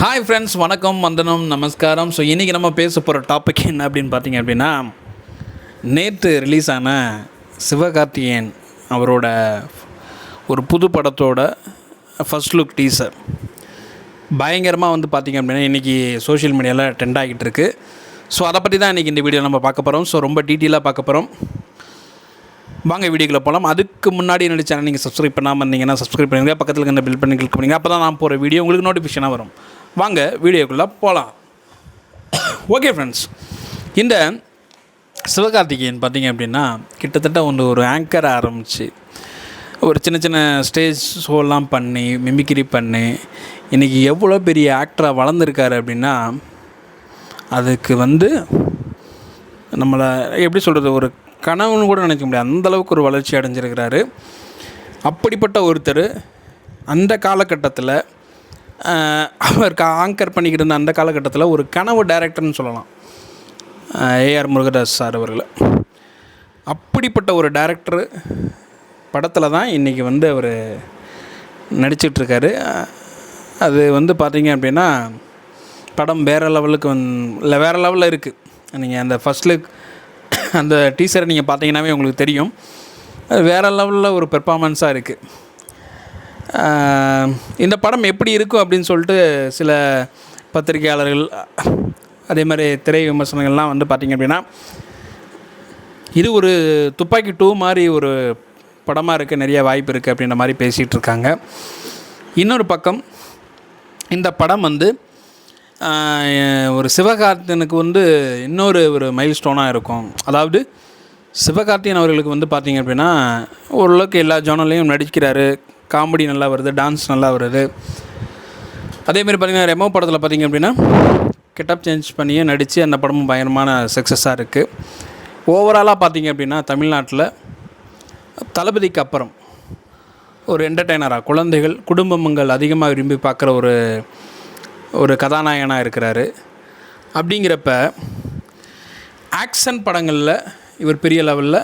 Hi friends வணக்கம் வந்தனம் நமஸ்காரம். ஸோ இன்றைக்கி நம்ம பேச போகிற டாபிக் என்ன அப்படின்னு பார்த்தீங்க அப்படின்னா நேற்று ரிலீஸ் ஆன சிவகார்த்திகேயன் அவரோட ஒரு புது படத்தோட ஃபஸ்ட் லுக் டீசர் பயங்கரமாக வந்து பார்த்திங்க அப்படின்னா இன்றைக்கி சோஷியல் மீடியாவில் ட்ரெண்ட் ஆகிட்டு இருக்கு. ஸோ அதை பற்றி தான் இன்றைக்கி இந்த வீடியோ நம்ம பார்க்க போகிறோம் ஸோ ரொம்ப டீட்டெயிலாக பார்க்க போகிறோம் வாங்க வீடியோக்குள்ளே போகலாம் அதுக்கு முன்னாடி என்னோட சேனல் நீங்கள் சப்ஸ்கிரைப் பண்ணாமல் இருந்தீங்கன்னா சப்ஸ்கிரைப் பண்ணுங்கள் பக்கத்தில் இருக்க பில் பண்ணி கிளிக் பண்ணுங்கள் அப்போ தான் நான் போகிற வீடியோ உங்களுக்கு நோட்டிஃபிகேஷனாக வரும். வாங்க வீடியோக்குள்ளே போகலாம் ஓகே ஃப்ரெண்ட்ஸ் இந்த சிவகார்த்திகேயன் பார்த்தீங்க அப்படின்னா கிட்டத்தட்ட வந்து ஒரு ஆங்கர் ஆரம்பிச்சு ஒரு சின்ன சின்ன ஸ்டேஜ் ஷோலாம் பண்ணி மிமிக்ரி பண்ணி இன்றைக்கி எவ்வளோ பெரிய ஆக்டராக வளர்ந்துருக்காரு அப்படின்னா அதுக்கு வந்து நம்மளை எப்படி சொல்கிறது ஒரு கனவுன்னு கூட நினைக்க முடியாது. அந்தளவுக்கு ஒரு வளர்ச்சி அடைஞ்சிருக்கிறாரு. அப்படிப்பட்ட ஒருத்தர் அந்த காலகட்டத்தில் அவர் ஆங்கர் பண்ணிக்கிட்டு இருந்த அந்த காலகட்டத்தில் ஒரு கனவு டைரக்டர்னு சொல்லலாம். ஏஆர் முருகதாஸ் சார் அவர்கள். அப்படிப்பட்ட ஒரு டேரக்டர் படத்தில் தான் இன்றைக்கி வந்து அவர் நடிச்சிட்ருக்காரு. அது வந்து பார்த்தீங்க அப்படின்னா படம் வேறு லெவலுக்கு வந் இல்லை வேறு லெவலில் இருக்குது நீங்கள் அந்த ஃபஸ்ட் லுக் அந்த டீசரை நீங்கள் பார்த்தீங்கன்னாவே உங்களுக்கு தெரியும். அது வேறு லெவலில் ஒரு பெர்ஃபார்மன்ஸாக இருக்குது இந்த படம் எப்படி இருக்கும் அப்படின்னு சொல்லிட்டு சில பத்திரிகையாளர்கள் அதே மாதிரி திரை விமர்சனங்கள்லாம் வந்து பார்த்திங்க அப்படின்னா இது ஒரு துப்பாக்கி டூ மாதிரி ஒரு படமாக இருக்க நிறைய வாய்ப்பு இருக்குது அப்படின்ற மாதிரி பேசிகிட்டு இருக்காங்க. இன்னொரு பக்கம் இந்த படம் வந்து ஒரு சிவகார்த்தியனுக்கு வந்து இன்னொரு ஒரு மைல் ஸ்டோனாக இருக்கும். அதாவது சிவகார்த்தியன் அவர்களுக்கு வந்து பார்த்திங்க அப்படின்னா ஓரளவுக்கு எல்லா ஜோனல்லையும் நடிக்கிறாரு. காமெடி நல்லா வருது டான்ஸ் நல்லா வருது. அதேமாரி பார்த்திங்கன்னா ரெமோ படத்தில் பார்த்திங்க அப்படின்னா கெட்டப் சேஞ்ச் பண்ணியே நடித்து அந்த படமும் பயங்கரமான சக்ஸஸாக இருக்குது ஓவராலாக பார்த்திங்க அப்படின்னா தமிழ்நாட்டில் தளபதிக்கு அப்புறம் ஒரு என்டர்டெய்னராக குழந்தைகள் குடும்பங்கள் அதிகமாக விரும்பி பார்க்குற ஒரு ஒரு கதாநாயகனாக இருக்கிறாரு. அப்படிங்கிறப்ப ஆக்ஷன் படங்களில் இவர் பெரிய லெவலில்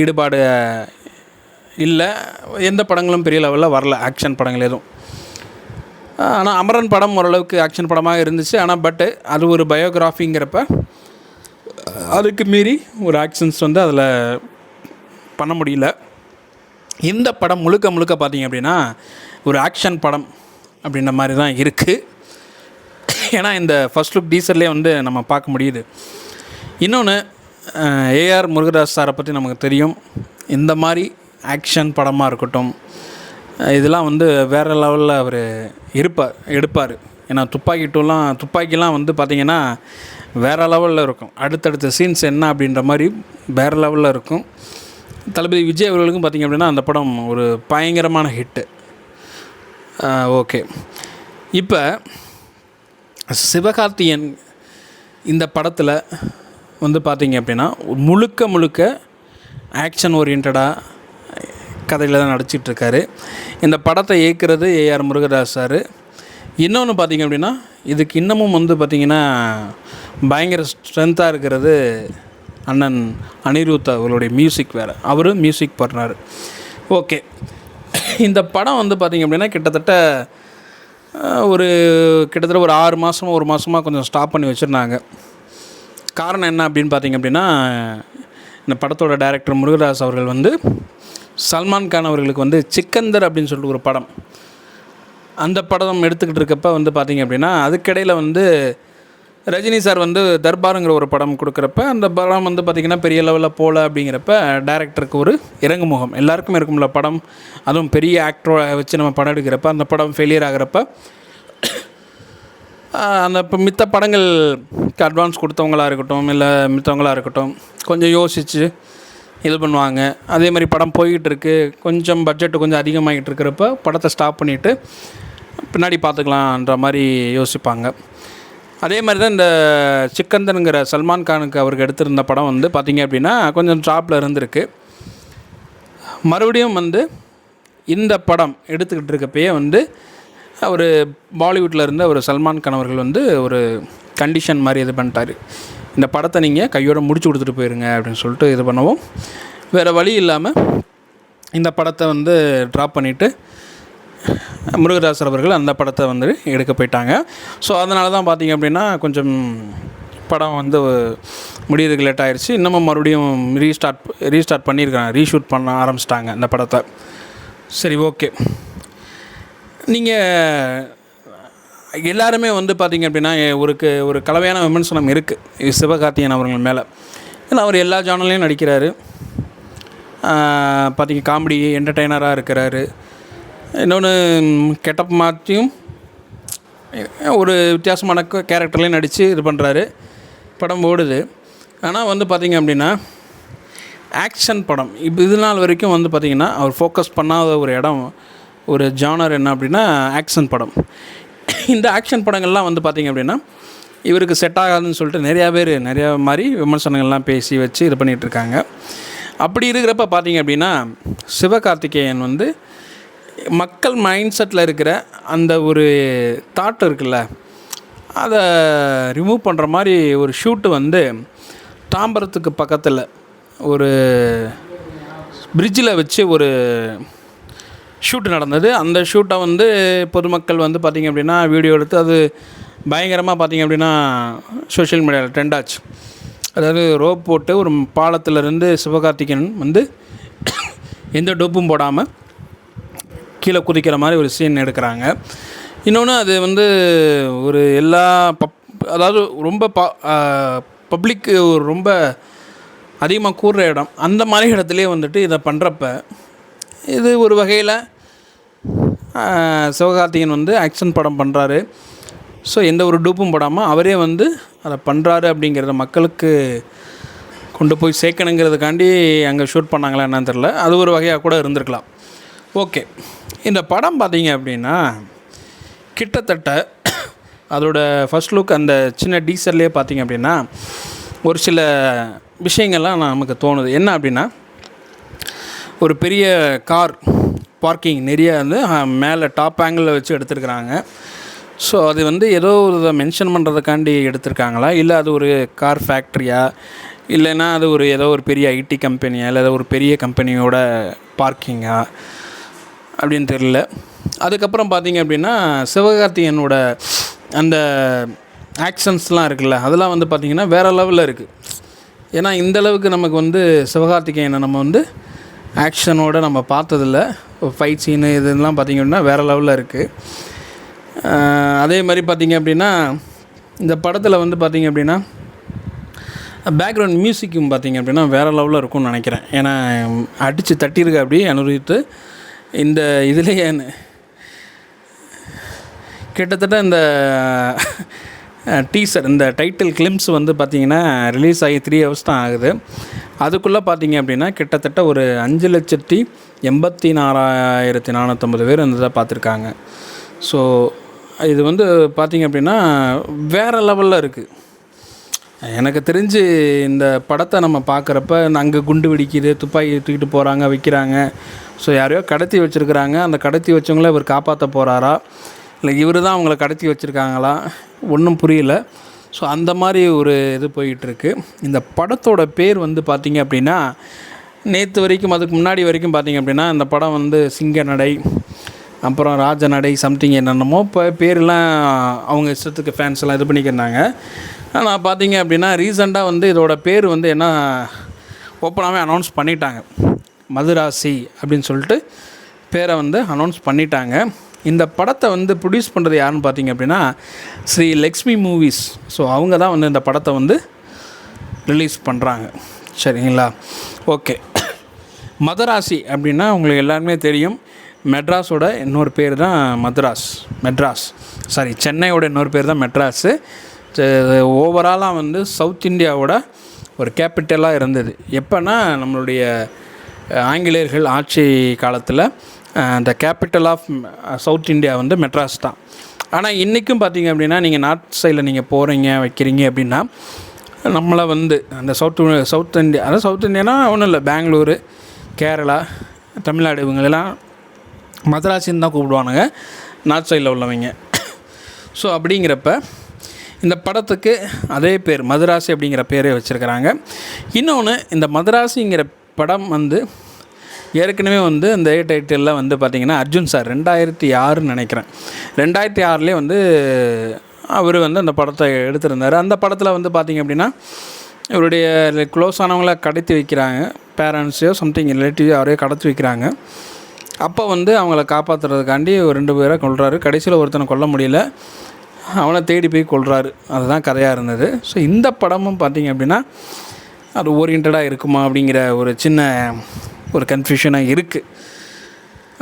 ஈடுபாடு இல்லை. எந்த படங்களும் பெரிய லெவலில் வரல. ஆக்ஷன் படங்கள் எதுவும். ஆனால் அமரன் படம் ஓரளவுக்கு ஆக்ஷன் படமாக இருந்துச்சு. ஆனால் பட்டு அது ஒரு பயோகிராஃபிங்கிறப்ப அதுக்கு மீறி ஒரு ஆக்ஷன்ஸ் வந்து அதில் பண்ண முடியல. இந்த படம் முழுக்க முழுக்க பார்த்திங்க அப்படின்னா ஒரு ஆக்ஷன் படம் அப்படின்ற மாதிரி தான் இருக்குது ஏன்னா இந்த ஃபஸ்ட் லுக் டீசர்லேயே வந்து நம்ம பார்க்க முடியுது. இன்னொன்று ஏஆர் முருகதாஸ் சாரை பற்றி நமக்கு தெரியும். இந்த மாதிரி ஆக்ஷன் படமாக இருக்கட்டும் இதெல்லாம் வந்து வேறு லெவலில் அவர் இருப்பார் எடுப்பார். ஏன்னா துப்பாக்கி டூலாம் துப்பாக்கிலாம் வந்து பார்த்திங்கன்னா வேறு லெவலில் இருக்கும். அடுத்தடுத்த சீன்ஸ் என்ன அப்படின்ற மாதிரி வேறு லெவலில் இருக்கும். தளபதி விஜய் அவர்களுக்கும் பார்த்திங்க அப்படின்னா அந்த படம் ஒரு பயங்கரமான ஹிட்டு ஓகே இப்போ சிவகார்த்தியன் இந்த படத்தில் வந்து பார்த்திங்க அப்படின்னா முழுக்க முழுக்க ஆக்ஷன் ஓரியன்டாக கதையில் தான் நடிச்சிட்ருக்காரு. இந்த படத்தை இயக்குறது ஏஆர் முருகதாஸ் சார். இன்னொன்று பார்த்திங்க அப்படின்னா இதுக்கு இன்னமும் வந்து பார்த்திங்கன்னா பயங்கர ஸ்ட்ரென்த்தாக இருக்கிறது அண்ணன் அனிருத் அவர்களுடைய மியூசிக் வேறு. அவரும் மியூசிக் பண்ணுறாரு ஓகே. இந்த படம் வந்து பார்த்திங்க அப்படின்னா கிட்டத்தட்ட ஒரு கிட்டத்தட்ட ஒரு ஆறு மாதமாக ஒரு மாதமாக கொஞ்சம் ஸ்டாப் பண்ணி வச்சுருந்தாங்க. காரணம் என்ன அப்படின்னு பார்த்திங்க அப்படின்னா இந்த படத்தோட டைரக்டர் முருகதாஸ் அவர்கள் வந்து சல்மான் கான் அவர்களுக்கு வந்து சிக்கந்தர் அப்படின்னு சொல்லிட்டு ஒரு படம். அந்த படம் எடுத்துக்கிட்டு இருக்கப்ப வந்து பார்த்திங்க அப்படின்னா அதுக்கிடையில் வந்து ரஜினி சார் வந்து தர்பாருங்கிற ஒரு படம் கொடுக்குறப்ப அந்த படம் வந்து பார்த்திங்கன்னா பெரிய லெவலில் போகல அப்படிங்கிறப்ப டேரக்டருக்கு ஒரு இறங்குமுகம். எல்லாருக்கும் இருக்கும்ல படம். அதுவும் பெரிய ஆக்டரை வச்சு நம்ம படம் எடுக்கிறப்ப அந்த படம் ஃபெயிலியர் ஆகிறப்ப அந்த இப்போ மித்த படங்களுக்கு அட்வான்ஸ் கொடுத்தவங்களாக இருக்கட்டும் இல்லை மித்தவங்களாக இருக்கட்டும் கொஞ்சம் யோசித்து இது பண்ணுவாங்க. அதே மாதிரி படம் போய்கிட்டு இருக்கு கொஞ்சம் பட்ஜெட்டு கொஞ்சம் அதிகமாகிட்டு இருக்கிறப்ப படத்தை ஸ்டாப் பண்ணிவிட்டு பின்னாடி பார்த்துக்கலான்ற மாதிரி யோசிப்பாங்க. அதே மாதிரி தான் இந்த சிக்கந்தனுங்கிற சல்மான் கானுக்கு அவருக்கு எடுத்திருந்த படம் வந்து பார்த்திங்க அப்படின்னா கொஞ்சம் ட்ராப்பில் இருந்திருக்கு. மறுபடியும் வந்து இந்த படம் எடுத்துக்கிட்டு இருக்கப்பயே வந்து ஒரு பாலிவுட்டில் இருந்த ஒரு சல்மான் கான் அவர்கள் வந்து ஒரு கண்டிஷன் மாதிரி இது பண்ணிட்டார். இந்த படத்தை நீங்கள் கையோடு முடிச்சு கொடுத்துட்டு போயிருங்க அப்படின்னு சொல்லிட்டு இது பண்ணவும். வேறு வழி இல்லாமல் இந்த படத்தை வந்து ட்ராப் பண்ணிவிட்டு முருகதாசர் அவர்கள் அந்த படத்தை வந்து எடுக்க போயிட்டாங்க. ஸோ அதனால தான் பார்த்தீங்க அப்படின்னா கொஞ்சம் படம் வந்து முடியறதுக்கு லேட் ஆயிடுச்சு இன்னமும் மறுபடியும் ரீஸ்டார்ட் ரீஸ்டார்ட் பண்ணியிருக்காங்க ரீஷூட் பண்ண ஆரம்பிச்சிட்டாங்க இந்த படத்தை. சரி ஓகே நீங்கள் எல்லாருமே வந்து பார்த்திங்க அப்படின்னா ஒரு ஒரு கலவையான விமர்சனம் இருக்குது சிவகார்த்தியன் அவர்கள் மேலே. ஏன்னா அவர் எல்லா ஜானல்லையும் நடிக்கிறாரு. பார்த்தீங்க காமெடி என்டர்டெய்னராக இருக்கிறாரு. இன்னொன்று கெட்டப் மாற்றியும் ஒரு வித்தியாசமான கேரக்டர்லேயும் நடித்து இது பண்ணுறாரு படம் ஓடுது. ஆனால் வந்து பார்த்திங்க அப்படின்னா ஆக்ஷன் படம். இப்போ இது நாள் வரைக்கும் வந்து பார்த்திங்கன்னா அவர் ஃபோக்கஸ் பண்ணாத ஒரு இடம் ஒரு ஜானர் என்ன அப்படின்னா ஆக்ஷன் படம். இந்த ஆக்ஷன் படங்கள்லாம் வந்து பார்த்திங்க அப்படின்னா இவருக்கு செட் ஆகாதுன்னு சொல்லிட்டு நிறையா பேர் நிறையா மாதிரி விமர்சனங்கள்லாம் பேசி வச்சு இது பண்ணிகிட்டு இருக்காங்க. அப்படி இருக்கிறப்ப பார்த்தீங்க அப்படின்னா சிவகார்த்திகேயன் வந்து மக்கள் மைண்ட் செட்டில் இருக்கிற அந்த ஒரு தாட் இருக்குல்ல அதை ரிமூவ் பண்ணுற மாதிரி ஒரு ஷூட்டு வந்து தாம்பரத்துக்கு பக்கத்தில் ஒரு பிரிட்ஜில் வச்சு ஒரு ஷூட் நடந்தது. அந்த ஷூட்டை வந்து பொதுமக்கள் வந்து பார்த்திங்க அப்படின்னா வீடியோ எடுத்து அது பயங்கரமாக பார்த்திங்க அப்படின்னா சோஷியல் மீடியாவில் ட்ரெண்ட் ஆச்சு. அதாவது ரோப் போட்டு ஒரு பாலத்திலிருந்து சிவகார்த்திகேயன் வந்து எந்த டோப்பும் போடாமல் கீழே குதிக்கிற மாதிரி ஒரு சீன் எடுக்கிறாங்க. இன்னொன்று அது வந்து ஒரு எல்லா பப் அதாவது ரொம்ப ப பப்ளிக்கு ரொம்ப அதிகமாக கூடுற இடம். அந்த மாதிரி இடத்துலையே வந்துட்டு இதை பண்ணுறப்ப இது ஒரு வகையில் சிவகார்த்திகேயன் வந்து ஆக்ஷன் படம் பண்ணுறாரு ஸோ எந்த ஒரு டூப்பும் போடாமல் அவரே வந்து அதை பண்ணுறாரு அப்படிங்கிறத மக்களுக்கு கொண்டு போய் சேர்க்கணுங்கிறதுக்காண்டி அங்கே ஷூட் பண்ணாங்களா என்னன்னு தெரில அது ஒரு வகையாக கூட இருந்திருக்கலாம். ஓகே இந்த படம் பார்த்தீங்க அப்படின்னா கிட்டத்தட்ட அதோட ஃபர்ஸ்ட் லுக் அந்த சின்ன டீசர்லேயே பார்த்தீங்க அப்படின்னா ஒரு சில விஷயங்கள்லாம் நமக்கு தோணுது. என்ன அப்படின்னா ஒரு பெரிய கார் பார்க்கிங் நிறைய வந்து மேலே டாப் ஆங்கிளில் வச்சு எடுத்துருக்குறாங்க. ஸோ அது வந்து ஏதோ ஒரு இதை மென்ஷன் பண்ணுறதுக்காண்டி எடுத்திருக்காங்களா? இல்லை அது ஒரு கார் ஃபேக்ட்ரியா இல்லைன்னா அது ஒரு ஏதோ ஒரு பெரிய ஐடி கம்பெனியா இல்லை ஏதோ ஒரு பெரிய கம்பெனியோட பார்க்கிங்கா அப்படின்னு தெரியல. அதுக்கப்புறம் பார்த்தீங்க அப்படின்னா சிவகார்த்திகேயனோட அந்த ஆக்ஷன்ஸ்லாம் இருக்குல்ல அதெல்லாம் வந்து பார்த்திங்கன்னா வேறு லெவலில் இருக்குது ஏன்னா இந்த அளவுக்கு நமக்கு வந்து சிவகார்த்திகேயனை நம்ம வந்து ஆக்ஷனோட நம்ம பார்த்ததில்ல. ஃபைட் சீனு இதெல்லாம் பார்த்திங்க அப்படின்னா வேறு லெவலில் இருக்குது அதே மாதிரி பார்த்திங்க அப்படின்னா இந்த படத்தில் வந்து பார்த்திங்க அப்படின்னா பேக்ரவுண்ட் மியூசிக்கும் பார்த்திங்க அப்படின்னா வேறு லெவலில் இருக்கும்னு நினைக்கிறேன். ஏன்னா அடித்து தட்டியிருக்க அப்படி அனுபவித்து இந்த இதுலேயே கிட்டத்தட்ட இந்த டீசர் இந்த டைட்டில் கிளிம்ஸ் வந்து பார்த்திங்கன்னா ரிலீஸ் ஆகி த்ரீ ஹவர்ஸ் தான் ஆகுது. அதுக்குள்ளே பார்த்தீங்க அப்படின்னா கிட்டத்தட்ட ஒரு அஞ்சு லட்சத்தி எண்பத்தி நாலாயிரத்தி நானூற்றம்பது பேர் வந்து இதை பார்த்துருக்காங்க. ஸோ இது வந்து பார்த்திங்க அப்படின்னா வேறு லெவலில் இருக்குது எனக்கு தெரிஞ்சு இந்த படத்தை நம்ம பார்க்குறப்ப அங்கே குண்டு வெடிக்குது துப்பாக்கி தூக்கிட்டு போகிறாங்க வைக்கிறாங்க. ஸோ யாரையோ கடத்தி வச்சுருக்குறாங்க. அந்த கடத்தி வச்சவங்கள இவர் காப்பாற்ற போகிறாரா இல்லை இவர் தான் அவங்கள கடத்தி வச்சுருக்காங்களா? ஒன்றும் புரியல. ஸோ அந்த மாதிரி ஒரு இது போயிட்டுருக்கு. இந்த படத்தோட பேர் வந்து பார்த்திங்க அப்படின்னா நேற்று வரைக்கும் அதுக்கு முன்னாடி வரைக்கும் பார்த்திங்க அப்படின்னா இந்த படம் வந்து சிங்க நடை அப்புறம் ராஜ நடை சம்திங் என்னென்னமோ இப்போ பேரெலாம் அவங்க இஷ்டத்துக்கு ஃபேன்ஸ் எல்லாம் இது பண்ணிக்கிறாங்க ஆனால் பார்த்திங்க அப்படின்னா ரீசெண்டாக வந்து இதோட பேர் வந்து என்ன ஓப்பனாகவே அனௌன்ஸ் பண்ணிட்டாங்க. மதுராசி அப்படின்னு சொல்லிட்டு பேரை வந்து அனௌன்ஸ் பண்ணிட்டாங்க. இந்த படத்தை வந்து ப்ரொடியூஸ் பண்ணுறது யாருன்னு பார்த்தீங்க அப்படின்னா ஸ்ரீ லக்ஷ்மி மூவிஸ் ஸோ அவங்க தான் வந்து இந்த படத்தை வந்து ரிலீஸ் பண்ணுறாங்க சரிங்களா? ஓகே மதராசி அப்படின்னா உங்களுக்கு எல்லாருமே தெரியும். மெட்ராஸோட இன்னொரு பேர் தான் மதராஸ். மெட்ராஸ். சாரி சென்னையோட இன்னொரு பேர் தான் மெட்ராஸு. ஓவராலாக வந்து சவுத் இந்தியாவோட ஒரு கேபிட்டலாக இருந்தது. எப்போனா நம்மளுடைய ஆங்கிலேயர்கள் ஆட்சி காலத்தில் the capital of south India வந்து மெட்ராஸ் தான். ஆனால் இன்றைக்கும் பார்த்தீங்க அப்படின்னா நீங்கள் நார்த் சைடில் நீங்கள் போகிறீங்க வைக்கிறீங்க அப்படின்னா நம்மளை வந்து அந்த சவுத் சவுத் இந்தியா அதாவது சவுத் இந்தியானா ஒன்றும் இல்லை பெங்களூரு கேரளா தமிழ்நாடு இவங்களெல்லாம் மதராசின்னு தான் கூப்பிடுவானுங்க நார்த் சைடில் உள்ளவங்க. ஸோ அப்படிங்கிறப்ப இந்த படத்துக்கு அதே பேர் மதராசி அப்படிங்கிற பேரே வச்சுருக்கிறாங்க. இன்னொன்று இந்த மதராசிங்கிற படம் வந்து ஏற்கனவே வந்து இந்த ஏ டைட்டிலில் வந்து பார்த்திங்கன்னா அர்ஜுன் சார் ரெண்டாயிரத்தி ஆறுன்னு நினைக்கிறேன். ரெண்டாயிரத்தி ஆறுலேயே வந்து அவர் வந்து அந்த படத்தை எடுத்திருந்தார். அந்த படத்தில் வந்து பார்த்திங்க அப்படின்னா இவருடைய க்ளோஸ் ஆனவங்கள கடத்தி வைக்கிறாங்க. பேரண்ட்ஸையோ சம்திங் ரிலேட்டிவ் யாரையோ கடத்தி வைக்கிறாங்க. அப்போ வந்து அவங்கள காப்பாற்றுறதுக்காண்டி ஒரு ரெண்டு பேரை கொள்கிறாரு கடைசியில் ஒருத்தனை கொல்ல முடியல. அவனை தேடி போய் கொள்கிறாரு அதுதான் கதையாக இருந்தது. ஸோ இந்த படமும் பார்த்திங்க அப்படின்னா அது ஓரியன்டாக இருக்குமா அப்படிங்கிற ஒரு சின்ன ஒரு கன்ஃபியூஷனாக இருக்குது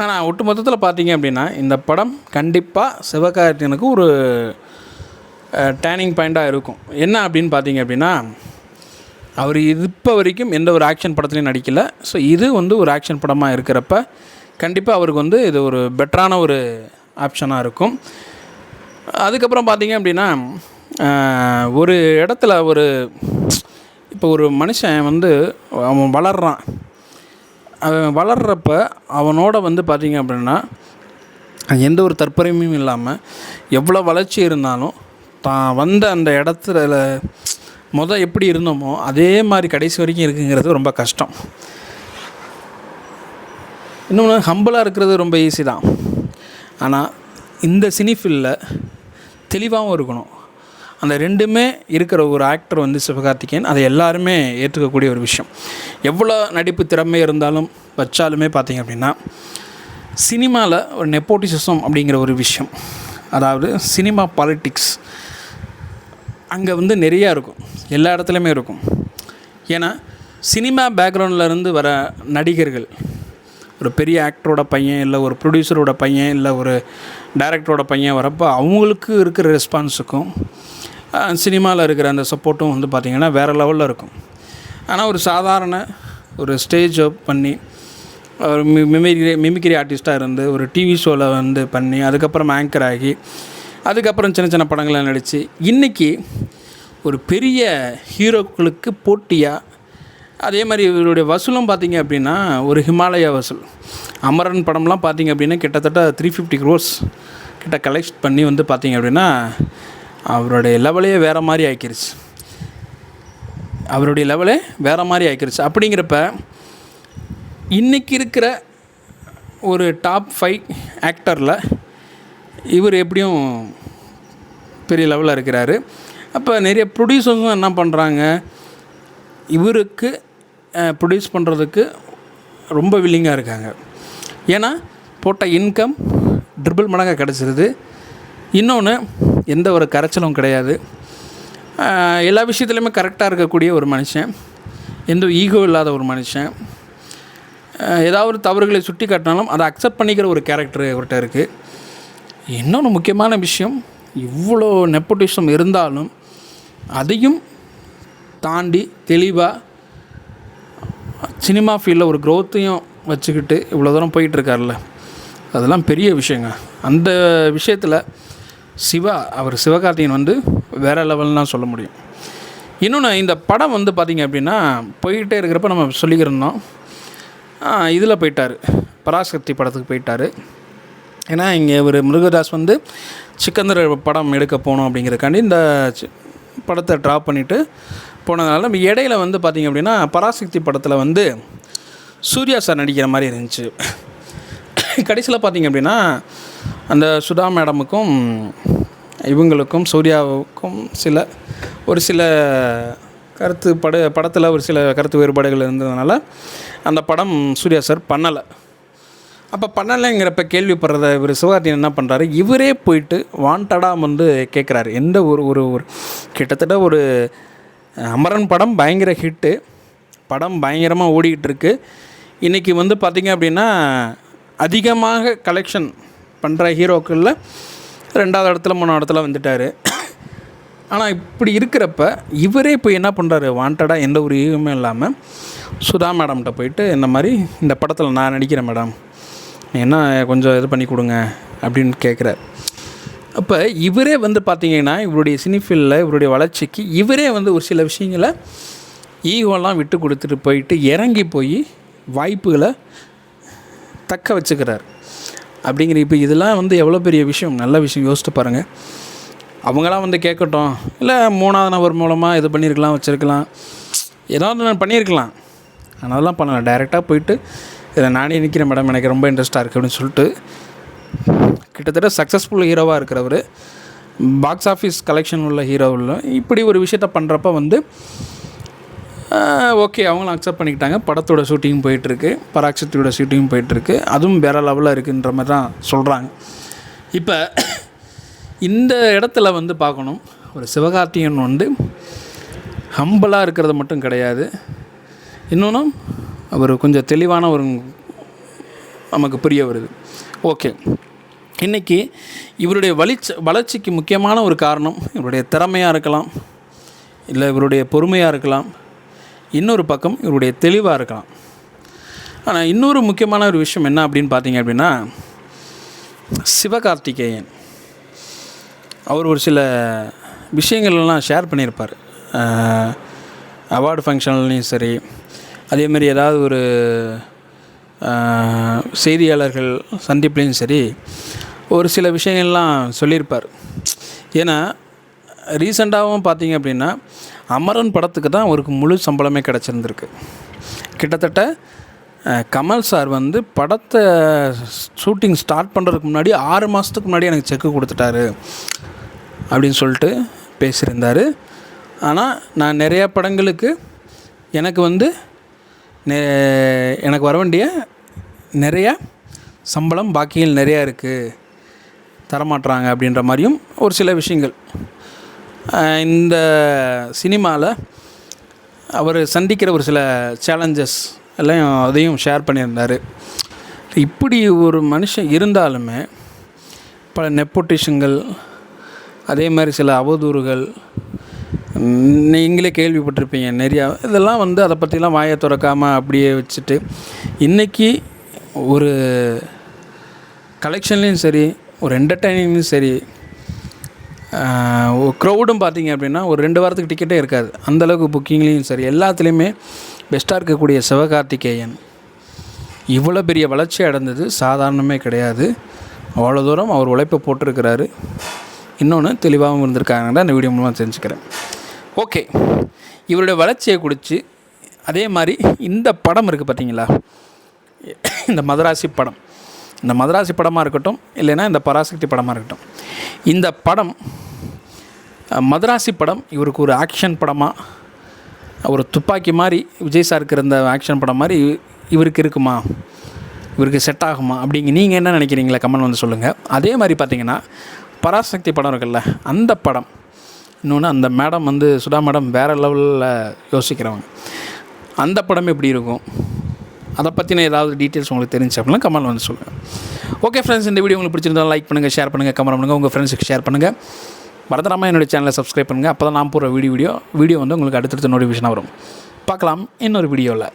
ஆனால் ஒட்டு மொத்தத்தில் பார்த்தீங்க அப்படின்னா இந்த படம் கண்டிப்பாக சிவகார்த்தியனுக்கு ஒரு டேர்னிங் பாயிண்ட்டாக இருக்கும். என்ன அப்படின்னு பார்த்தீங்க அப்படின்னா அவர் இப்போ வரைக்கும் எந்த ஒரு ஆக்ஷன் படத்துலையும் நடிக்கலை. ஸோ இது வந்து ஒரு ஆக்ஷன் படமாக இருக்கிறப்ப கண்டிப்பாக அவருக்கு வந்து இது ஒரு பெட்டரான ஒரு ஆப்ஷனாக இருக்கும். அதுக்கப்புறம் பார்த்தீங்க அப்படின்னா ஒரு இடத்துல ஒரு இப்போ ஒரு மனுஷன் வந்து அவன் வளர்றான். அவன் வளர்றப்ப அவனோட வந்து பார்த்தீங்க அப்படின்னா எந்த ஒரு தற்பெருமையும் இல்லாமல் எவ்வளோ வளர்ச்சி இருந்தாலும் தான் வந்த அந்த இடத்துல மொதல் எப்படி இருந்தோமோ அதே மாதிரி கடைசி வரைக்கும் இருக்குங்கிறது ரொம்ப கஷ்டம். இன்னொன்று ஹம்பிளாக இருக்கிறது ரொம்ப ஈஸி தான். ஆனால் இந்த சினிஃபில்ல தெளிவாகவும் இருக்கணும். அந்த ரெண்டுமே இருக்கிற ஒரு ஆக்டர் வந்து சிவகார்த்திகேயன். அதை எல்லாருமே ஏற்றுக்கக்கூடிய ஒரு விஷயம். எவ்வளோ நடிப்பு திறமை இருந்தாலும் வச்சாலுமே பார்த்திங்க அப்படின்னா சினிமாவில் ஒரு நெப்போட்டிசிசம் அப்படிங்கிற ஒரு விஷயம். அதாவது சினிமா பாலிட்டிக்ஸ் அங்கே வந்து நிறையா இருக்கும். எல்லா இடத்துலையுமே இருக்கும். ஏன்னா சினிமா பேக்ரவுண்ட்லேருந்து வர நடிகர்கள் ஒரு பெரிய ஆக்டரோட பையன் இல்லை ஒரு ப்ரொடியூசரோட பையன் இல்லை ஒரு டைரக்டரோட பையன் வரப்போ அவங்களுக்கு இருக்கிற ரெஸ்பான்ஸுக்கும் சினிமாவில் இருக்கிற அந்த சப்போர்ட்டும் வந்து பார்த்திங்கன்னா வேறு லெவலில் இருக்கும். ஆனால் ஒரு சாதாரண ஒரு ஸ்டேஜ் பண்ணி ஒரு மி மிமிக்ரி மிமிக்ரி ஆர்டிஸ்ட்டாக இருந்து ஒரு டிவி ஷோவில் வந்து பண்ணி அதுக்கப்புறம் ஆங்கர் ஆகி அதுக்கப்புறம் சின்ன சின்ன படங்களை நடித்து இன்றைக்கி ஒரு பெரிய ஹீரோக்களுக்கு போட்டியாக அதே மாதிரி இவருடைய வசூலும் பார்த்திங்க அப்படின்னா ஒரு ஹிமாலயா வசூல். அமரன் படம்லாம் பார்த்திங்க அப்படின்னா கிட்டத்தட்ட த்ரீ ஃபிஃப்டி க்ரோர்ஸ் கிட்ட கலெக்ட் பண்ணி வந்து பார்த்திங்க அப்படின்னா அவருடைய லெவலே வேறு மாதிரி ஆக்கிருச்சு அவருடைய லெவலே வேறு மாதிரி ஆக்கிருச்சு அப்படிங்கிறப்ப இன்றைக்கி இருக்கிற ஒரு டாப் ஃபைவ் ஆக்டரில் இவர் எப்படியும் பெரிய லெவலில் இருக்கிறாரு. அப்போ நிறைய ப்ரொடியூசர்ஸும் என்ன பண்ணுறாங்க இவருக்கு ப்ரொடியூஸ் பண்ணுறதுக்கு ரொம்ப வில்லிங்காக இருக்காங்க. ஏன்னா போட்ட இன்கம் ட்ரிபிள் மடங்காக கிடச்சிருது. இன்னொன்று எந்த ஒரு கரைச்சலும் கிடையாது. எல்லா விஷயத்துலையுமே கரெக்டாக இருக்கக்கூடிய ஒரு மனுஷன். எந்த ஈகோ இல்லாத ஒரு மனுஷன். ஏதாவது ஒரு தவறுகளை சுட்டி காட்டினாலும் அதை அக்செப்ட் பண்ணிக்கிற ஒரு கேரக்டர் அவர்கிட்ட இருக்குது இன்னொன்று முக்கியமான விஷயம் இவ்வளோ நெப்போட்டிசம் இருந்தாலும் அதையும் தாண்டி தெளிவாக சினிமா ஃபீல்டில் ஒரு க்ரோத்தையும் வச்சுக்கிட்டு இவ்வளோ தூரம் போயிட்டுருக்காருல்ல அதெல்லாம் பெரிய விஷயங்க. அந்த விஷயத்தில் சிவா அவர் சிவகார்த்திகேயன் வந்து வேறு லெவல்னு தான் சொல்ல முடியும். இன்னொன்று இந்த படம் வந்து பார்த்திங்க அப்படின்னா போய்கிட்டே இருக்கிறப்ப நம்ம சொல்லிக்கிறோம் இதில் போயிட்டார். பராசக்தி படத்துக்கு போயிட்டார். ஏன்னா இங்கே ஒரு முருகதாஸ் வந்து சிக்கந்தர் படம் எடுக்க போகணும் அப்படிங்கிறதுக்காண்டி இந்த படத்தை ட்ராப் பண்ணிவிட்டு போனதுனால நம்ம இடையில வந்து பார்த்திங்க அப்படின்னா பராசக்தி படத்தில் வந்து சூர்யா சார் நடிக்கிற மாதிரி இருந்துச்சு. கடைசியில் பார்த்திங்க அப்படின்னா அந்த சுதா மேடமுக்கும் இவங்களுக்கும் சூர்யாவுக்கும் சில ஒரு சில கருத்து பட படத்தில் ஒரு சில கருத்து வேறுபாடுகள் இருந்ததுனால அந்த படம் சூர்யா சார் பண்ணலை. அப்போ பண்ணலைங்கிறப்ப கேள்விப்படுறத இவர் சிவகார்த்தியன் என்ன பண்ணுறாரு இவரே போயிட்டு வாண்டடாக வந்து கேட்குறாரு எந்த ஒரு ஒரு ஒரு கிட்டத்தட்ட ஒரு அமரன் படம் பயங்கர ஹிட்டு படம் பயங்கரமாக ஓடிக்கிட்டு இருக்கு. இன்றைக்கி வந்து பார்த்திங்க அப்படின்னா அதிகமாக கலெக்ஷன் பண்ணுற ஹீரோக்களில் ரெண்டாவது இடத்துல மூணாவது இடத்துல வந்துட்டார். ஆனால் இப்படி இருக்கிறப்ப இவரே போய் என்ன பண்ணுறாரு வாண்டடாக எந்த ஒரு ஈகமே இல்லாமல் சுதா மேடம்கிட்ட போயிட்டு இந்த மாதிரி இந்த படத்தில் நான் நடிக்கிறேன் மேடம். என்ன கொஞ்சம் இது பண்ணி கொடுங்க அப்படின்னு கேட்குறாரு அப்போ இவரே வந்து பார்த்தீங்கன்னா இவருடைய சினிஃபீல்டில் இவருடைய வளர்ச்சிக்கு இவரே வந்து ஒரு சில விஷயங்களை ஈகோலாம் விட்டு கொடுத்துட்டு போயிட்டு இறங்கி போய் வாய்ப்புகளை தக்க வச்சுக்கிறார். அப்படிங்கிற இப்போ இதெல்லாம் வந்து எவ்வளோ பெரிய விஷயம்? நல்ல விஷயம். யோசிச்சு பாருங்கள் அவங்களாம் வந்து கேட்கட்டும். இல்லை மூணாவது நபர் மூலமாக இது பண்ணியிருக்கலாம் வச்சுருக்கலாம். ஏதாவது நான் பண்ணியிருக்கலாம் ஆனால் அதெல்லாம் பண்ணல. டைரெக்டாக போயிட்டு இதில் நானே நிற்கிறேன் மேடம் எனக்கு ரொம்ப இன்ட்ரெஸ்ட்டாக இருக்குது அப்படின்னு சொல்லிட்டு கிட்டத்தட்ட சக்ஸஸ்ஃபுல் ஹீரோவாக இருக்கிறவர் பாக்ஸ் ஆஃபீஸ் கலெக்ஷன் உள்ள ஹீரோவில் இப்படி ஒரு விஷயத்த பண்ணுறப்ப வந்து ஓகே அவங்களும் அக்செப்ட் பண்ணிக்கிட்டாங்க. படத்தோட ஷூட்டிங் போயிட்டுருக்கு. பராக்சக்தியோட ஷூட்டிங் போயிட்டுருக்கு. அதுவும் வேறு லெவலில் இருக்குன்ற மாதிரி தான் சொல்கிறாங்க இப்போ இந்த இடத்துல வந்து பார்க்கணும். ஒரு சிவகார்த்திகேயன் வந்து ஹம்பலாக இருக்கிறது மட்டும் கிடையாது. இன்னொன்று அவர் கொஞ்சம் தெளிவான ஒரு நமக்கு புரிய வருது. ஓகே இன்றைக்கி இவருடைய வளிச்ச வளர்ச்சிக்கு முக்கியமான ஒரு காரணம் இவருடைய திறமையாக இருக்கலாம் இல்லை இவருடைய பொறுமையாக இருக்கலாம் இன்னொரு பக்கம் இவருடைய தெளிவாக இருக்கலாம். ஆனால் இன்னொரு முக்கியமான ஒரு விஷயம் என்ன அப்படின்னு பார்த்தீங்க அப்படின்னா சிவகார்த்திகேயன். அவர் ஒரு சில விஷயங்கள்லாம் ஷேர் பண்ணியிருப்பார். அவார்டு ஃபங்க்ஷன்லையும் சரி அதேமாரி ஏதாவது ஒரு செய்தியாளர்கள் சந்திப்புலையும் சரி ஒரு சில விஷயங்கள்லாம் சொல்லியிருப்பார். ஏன்னா ரீசெண்டாகவும் பார்த்தீங்க அப்படின்னா அமரன் படத்துக்கு தான் அவருக்கு முழு சம்பளமே கிடச்சிருந்துருக்கு. கிட்டத்தட்ட கமல் சார் வந்து படத்தை ஷூட்டிங் ஸ்டார்ட் பண்ணுறதுக்கு முன்னாடி ஆறு மாதத்துக்கு முன்னாடி எனக்கு செக்கு கொடுத்துட்டாரு அப்படின்னு சொல்லிட்டு பேசியிருந்தார். ஆனால் நான் நிறையா படங்களுக்கு எனக்கு வந்து எனக்கு வர வேண்டிய நிறையா சம்பளம் பாக்கியில் நிறையா இருக்குது தரமாட்டுறாங்க அப்படின்ற மாதிரியும் ஒரு சில விஷயங்கள். இந்த சினிமாவில் அவர் சந்திக்கிற ஒரு சில சேலஞ்சஸ் எல்லாம் அதையும் ஷேர் பண்ணியிருந்தார். இப்படி ஒரு மனுஷன் இருந்தாலுமே பல நெப்போட்டிஷன்கள் அதே மாதிரி சில அவதூறுகள் நீங்களே கேள்விப்பட்டிருப்பீங்க நிறையா. இதெல்லாம் வந்து அதை பற்றிலாம் வாயை திறக்காமல் அப்படியே வச்சுட்டு இன்றைக்கி ஒரு கலெக்ஷன்லேயும் சரி ஒரு என்டர்டெய்னிங்லேயும் சரி க்ரௌடும் பார்த்தீங்க அப்படின்னா ஒரு ரெண்டு வாரத்துக்கு டிக்கெட்டே இருக்காது. அந்தளவுக்கு புக்கிங்லேயும் சரி எல்லாத்துலேயுமே பெஸ்ட்டாக இருக்கக்கூடிய சிவகார்த்திகேயன். இவ்வளோ பெரிய வளர்ச்சி அடைந்தது சாதாரணமே கிடையாது. அவ்வளோ தூரம் அவர் உழைப்பை போட்டிருக்கிறாரு. இன்னொன்று தெளிவாகவும் இருந்திருக்காங்கன்னு அந்த வீடியோ மூலமாக தெரிஞ்சுக்கிறேன். ஓகே இவருடைய வளர்ச்சியை குறித்து அதே மாதிரி இந்த படம் இருக்குது பார்த்தீங்களா? இந்த மதராசி படம். இந்த மதராசி படமாக இருக்கட்டும் இல்லைன்னா இந்த பராசக்தி படமாக இருக்கட்டும். இந்த படம் மதராசி படம் இவருக்கு ஒரு ஆக்ஷன் படமாக ஒரு துப்பாக்கி மாதிரி விஜய் சாருக்கு இருந்த ஆக்ஷன் படம் மாதிரி இவருக்கு இருக்குமா? இவருக்கு செட் ஆகுமா? அப்படிங்க நீங்கள் என்ன நினைக்கிறீங்களா? கமெண்ட் வந்து சொல்லுங்கள் அதே மாதிரி பார்த்தீங்கன்னா பராசக்தி படம் இருக்குல்ல அந்த படம் இன்னொன்று அந்த மேடம் வந்து சுதா மேடம் வேறு லெவலில் யோசிக்கிறவங்க. அந்த படம் எப்படி இருக்கும்? அதை பற்றின ஏதாவது டீட்டெயில்ஸ் உங்களுக்கு தெரிஞ்சு அப்படின்னா கமெண்ட் வந்து சொல்லுங்கள் ஓகே ஃப்ரெண்ட்ஸ் இந்த வீடியோ உங்களுக்கு பிடிச்சிருந்தாலும் லைக் பண்ணுங்கள் ஷேர் பண்ணுங்கள் கமெண்ட் பண்ணுங்கள் உங்கள் ஃப்ரெண்ட்ஸுக்கு ஷேர் பண்ணுங்கள் மறந்துடாமல் என்னுடைய சேனலை சப்ஸ்கிரைப் பண்ணுங்கள் அப்போ தான் நான் போகிற வீடியோ வீடியோ வீடியோ வந்து உங்களுக்கு அடுத்தடுத்த நோட்டிஃபிகேஷனாக வரும். பார்க்கலாம் இன்னொரு வீடியோவில்